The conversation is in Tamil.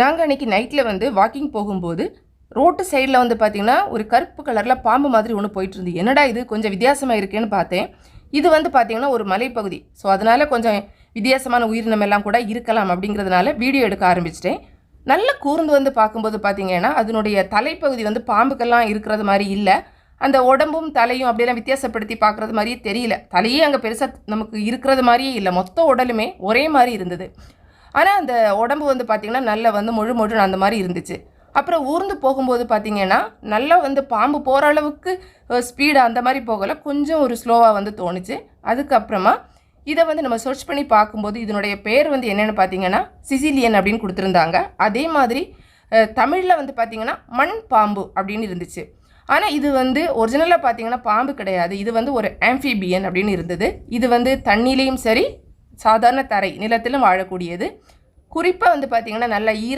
நாங்கள் அன்றைக்கி நைட்டில் வந்து வாக்கிங் போகும்போது ரோட்டு சைடில் வந்து பார்த்திங்கன்னா ஒரு கருப்பு கலரில் பாம்பு மாதிரி ஒன்று போயிட்டு இருந்து என்னடா இது? கொஞ்சம் வித்தியாசமாக இருக்கேன்னு பார்த்தேன். இது வந்து பார்த்திங்கன்னா ஒரு மலைப்பகுதி. ஸோ அதனால் கொஞ்சம் வித்தியாசமான உயிரினம் எல்லாம் கூட இருக்கலாம் அப்படிங்கிறதுனால வீடியோ எடுக்க ஆரம்பிச்சிட்டேன். நல்ல கூர்ந்து வந்து பார்க்கும்போது பார்த்தீங்கன்னா அதனுடைய தலைப்பகுதி வந்து பாம்புக்கெல்லாம் இருக்கிறது மாதிரி இல்லை. அந்த உடம்பும் தலையும் அப்படியெல்லாம் வித்தியாசப்படுத்தி பார்க்குறது மாதிரியே தெரியல. தலையே அங்கே பெருசாக நமக்கு இருக்கிறது மாதிரியே இல்லை. மொத்த உடலுமே ஒரே மாதிரி இருந்தது. ஆனால் அந்த உடம்பு வந்து பார்த்திங்கன்னா நல்லா வந்து முழு முழு அந்த மாதிரி இருந்துச்சு. அப்புறம் ஊர்ந்து போகும்போது பார்த்திங்கன்னா நல்லா வந்து பாம்பு போகிற அளவுக்கு ஸ்பீடு அந்த மாதிரி போகலை. கொஞ்சம் ஒரு ஸ்லோவாக வந்து தோணுச்சு. அதுக்கப்புறமா இதை வந்து நம்ம சர்ச் பண்ணி பார்க்கும்போது இதனுடைய பேர் வந்து என்னென்னு பார்த்தீங்கன்னா சிசிலியன் அப்படின்னு கொடுத்துருந்தாங்க. அதே மாதிரி தமிழில் வந்து பார்த்திங்கன்னா மண் பாம்பு அப்படின்னு இருந்துச்சு. ஆனால் இது வந்து ஒரிஜினலாக பார்த்தீங்கன்னா பாம்பு கிடையாது. இது வந்து ஒரு ஆம்ஃபிபியன் அப்படின்னு இருந்தது. இது வந்து தண்ணிலையும் சரி சாதாரண தரை நிலத்திலும் வாழக்கூடியது. குறிப்பாக வந்து பார்த்திங்கன்னா நல்ல ஈர